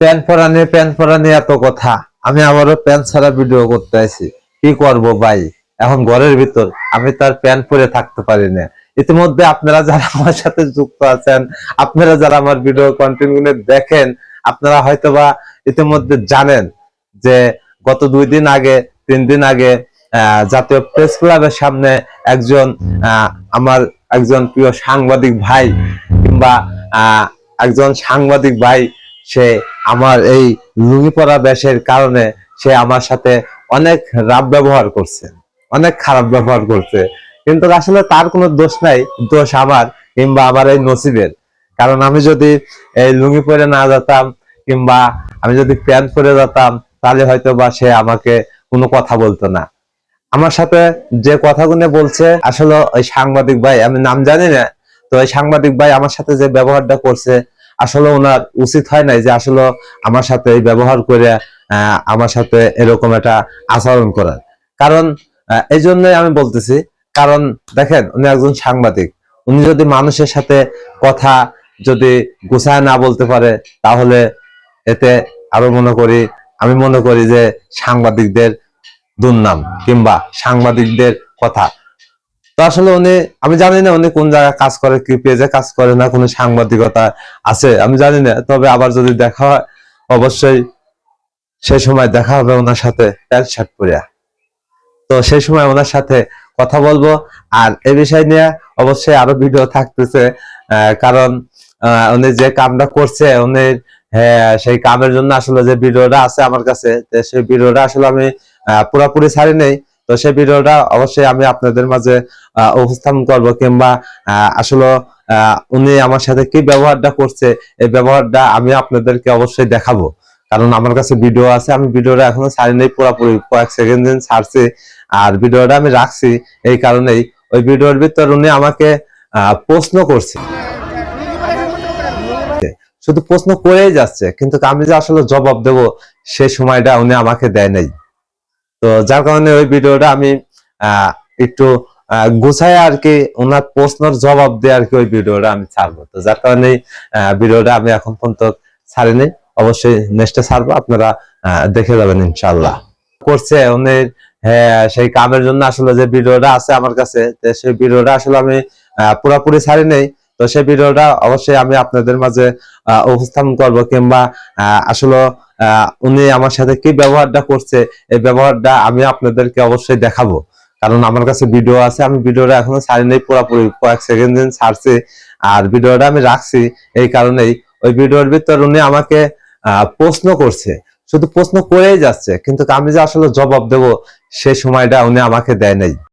Pant পরা নিয়ে pant পরা নিয়ে এত কথা। আমি আবারও প্যান্ট ছাড়া ভিডিও করতে আছি কি করব ভাই? এখন ঘরের ভিতর আমি তার প্যান্ট পরে থাকতে পারি না। ইতিমধ্যে আপনারা যারা আমার সাথে যুক্ত আছেন, আপনারা যারা আমার ভিডিও কন্টিনিউ দেখেন, আপনারা হয়তোবা ইতিমধ্যে জানেন যে গত দুই দিন আগে, তিন দিন আগে জাতীয় প্রেস ক্লাবের সামনে একজন আমার একজন প্রিয় সাংবাদিক ভাই কিংবা একজন সাংবাদিক ভাই সে আমার এই লুঙ্গি পরা বেশের কারণে সে আমার সাথে অনেক রাব ব্যবহার করছে, অনেক খারাপ ব্যবহার করছে। কিন্তু আসলে তার কোনো দোষ নাই, দোষ আমার কিংবা আমার এই নসিবের। কারণ আমি যদি এই লুঙ্গি পরে না যেতাম কিংবা আমি যদি প্যান্ট পরে যেতাম, তাহলে হয়তো বা সে আমাকে কোনো কথা বলতো না। আমার সাথে যে কথাগুলো বলছে, আসলে ওই সাংবাদিক ভাই, আমি নাম জানি না, তো ওই সাংবাদিক ভাই আমার সাথে যে ব্যবহারটা করছে আসলে ওনার উচিত হয় নাই যে আসলে আমার সাথে এই ব্যবহার করে আমার সাথে এরকম একটা আচরণ করার। কারণ এই জন্যই আমি বলতেছি, কারণ দেখেন, উনি একজন সাংবাদিক। উনি যদি মানুষের সাথে কথা যদি গুছায় না বলতে পারে, তাহলে এতে আরও মনে করি, আমি মনে করি যে সাংবাদিকদের দুর্নাম কিংবা সাংবাদিকদের কথা। তো আসলে উনি আমি জানি না উনি কোন জায়গায় কাজ করে কি পেজে কাজ করে না কোনো সাংবাদিকতা আছে আমি জানি না। তবে আবার যদি দেখা হয় অবশ্যই সেই সময় দেখা হবে ওনার সাথে প্যান্ট শার্ট পরিয়া। তো সেই সময় ওনার সাথে কথা বলব আর এই বিষয় নিয়ে অবশ্যই আরও ভিডিও থাকতেছে কারণ উনি যে কামটা করছে উনি হ্যাঁ, সেই কামের জন্য আসলে যে ভিডিওটা আছে আমার কাছে সেই ভিডিওটা আসলে আমি পুরোপুরি ছাড়ি নেই। তো সেই ভিডিওটা অবশ্যই আমি আপনাদের মাঝে উপস্থাপন করব কিংবা আসলে উনি আমার সাথে কি ব্যবহারটা করছে, এই ব্যবহারটা আমি আপনাদেরকে অবশ্যই দেখাবো। কারণ আমার কাছে ভিডিও আছে, আমি ভিডিওটা এখনও ছাড়ি নেই পুরোপুরি কয়েক সেকেন্ড দিন ছাড়ছি, আর ভিডিওটা আমি রাখছি এই কারণেই। ওই ভিডিওর ভিতর উনি আমাকে প্রশ্ন করছে। শুধু প্রশ্ন করেই যাচ্ছে, কিন্তু আমি যে আসলে জবাব দেব, সে সময়টা উনি আমাকে দেয় নাই। তো যার কারণে ওই ভিডিওটা আমি একটু গুছায় আর কি ওনার প্রশ্নের জবাব দিয়ে আর কি ওই ভিডিওটা আমি ছাড়বো। তো যার কারণে ভিডিওটা আমি এখন পর্যন্ত ছাড়িনি। অবশ্যই নেক্সটে ছাড়বো, আপনারা দেখে যাবেন ইনশাল্লাহ করছে উনি হ্যাঁ সেই কামের জন্য আসলে যে ভিডিওটা আছে আমার কাছে সেই ভিডিওটা আসলে আমি পুরোপুরি ছাড়ি নেই তো সেই ভিডিওটা অবশ্যই আমি আপনাদের মাঝে উপস্থাপন করব কিংবা আসলে উনি আমার সাথে কি ব্যবহারটা করছে, এই ব্যবহারটা আমি আপনাদেরকে অবশ্যই দেখাবো। কারণ আমার কাছে ভিডিও আছে, আমি ভিডিওটা এখনও ছাড়ি নেই পুরোপুরি কয়েক সেকেন্ড দিন ছাড়ছি, আর ভিডিওটা আমি রাখছি এই কারণেই। ওই ভিডিওর ভিতর উনি আমাকে প্রশ্ন করছে, শুধু প্রশ্ন করেই যাচ্ছে, কিন্তু আমি যে আসলে জবাব দেব সেই সময়টা উনি আমাকে দেয় নাই।